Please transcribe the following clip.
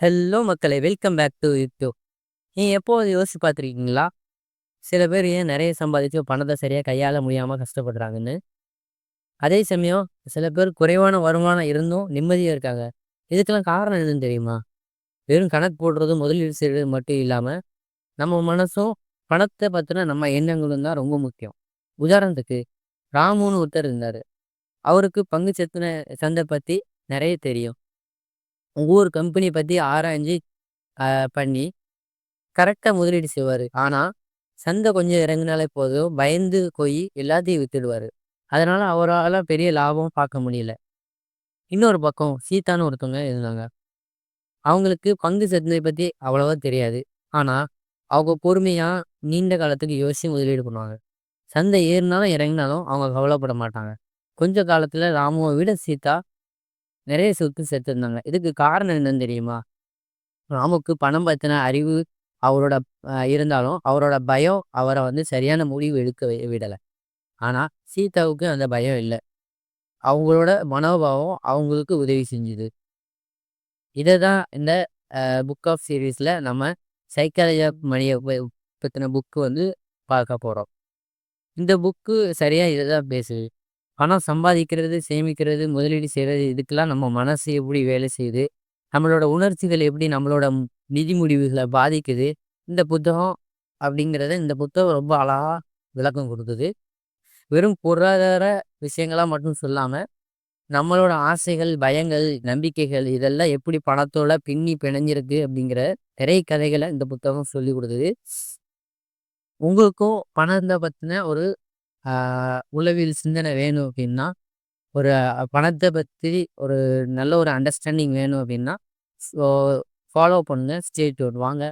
Hello மக்களே! Welcome back to YouTube. நீ எப்போது யோசிச்சு பார்த்துருக்கீங்களா? சில பேர் ஏன் நிறைய சம்பாதிச்சு பணத்தை சரியாக கையாள முடியாமல் கஷ்டப்படுறாங்கன்னு. அதே சமயம் சில பேர் குறைவான வருமானம் இருந்தும் நிம்மதியாக இருக்காங்க. இதுக்கெல்லாம் காரணம் என்னன்னு தெரியுமா? வெறும் கணக்கு போடுறதும், முதலீடு செய்கிறது மட்டும் இல்லாமல் நம்ம மனசும், பணத்தை பற்றின நம்ம எண்ணங்களும் தான் ரொம்ப முக்கியம். உதாரணத்துக்கு, ராமுன்னு ஒருத்தர் இருந்தார் அவருக்கு பங்கு சத்துன சந்தை பற்றி நிறைய தெரியும். ஒவ்வொரு கம்பெனியை பற்றி ஆராய்ஞ்சு பண்ணி, கரெக்டாக முதலீடு செய்வார் ஆனால் சந்தை கொஞ்சம் இறங்குனாலே போதும், பயந்து போய் எல்லாத்தையும் வித்துடுவார் அதனால் அவரால் பெரிய லாபம் பார்க்க முடியல. இன்னொரு பக்கம் சீதான்னு ஒருத்தவங்க இருந்தாங்க. அவங்களுக்கு பங்கு சந்தை பற்றி அவ்வளோவா தெரியாது. ஆனால் அவங்க பொறுமையாக நீண்ட காலத்துக்கு யோசித்து முதலீடு பண்ணுவாங்க. சந்தை ஏறினாலும் இறங்குனாலும் அவங்க கவலைப்பட மாட்டாங்க. கொஞ்ச காலத்தில் ராமுவை விட சீதா நெறைய சொத்து சேர்த்திருந்தாங்க. இதுக்கு காரணம் என்னன்னு தெரியுமா? ராமுக்கு பணம் பத்தின அறிவு அவரோட இருந்தாலும், அவரோட பயம் அவர வந்து சரியான முடிவு எடுக்க விடல. ஆனா, சீதாவுக்கு அந்த பயம் இல்ல. அவங்களோட மனோபாவம் அவங்களுக்கு உதவி செஞ்சுது. இத தான் இந்த புக் ஆஃப் சீரிஸ்ல நம்ம சைக்காலஜி ஆஃப் மனிய ப பத்தின புக் வந்து பார்க்க போறோம். இந்த புக்கு சரியா இத தான் பேசுது. பணம் சம்பாதிக்கிறது, சேமிக்கிறது, முதலீடு செய்கிறது இதுக்கெல்லாம் நம்ம மனசு எப்படி வேலை செய்யுது? நம்மளோட உணர்ச்சிகள் எப்படி நம்மளோட நிதி முடிவுகளை பாதிக்குது? இந்த புத்தகம் அப்படிங்கிறத இந்த புத்தகம் ரொம்ப அழகா விளக்கம் கொடுத்தது வெறும் பொருளாதார விஷயங்களாக மட்டும் சொல்லாம, நம்மளோட ஆசைகள், பயங்கள், நம்பிக்கைகள் இதெல்லாம் எப்படி பணத்தோட பின்னி பிணைஞ்சிருக்கு அப்படிங்கிற நிறைய கதைகளை இந்த புத்தகம் சொல்லிக் கொடுத்தது உங்களுக்கும் பணத்தை பற்றின ஒரு உளவியல் சிந்தனை வேணும் அப்படின்னா, ஒரு பணத்தை பற்றி ஒரு நல்ல ஒரு அண்டர்ஸ்டாண்டிங் வேணும் அப்படின்னா, ஸோ ஃபாலோ பண்ணுங்கள் ஸ்டே டியூன் வாங்க.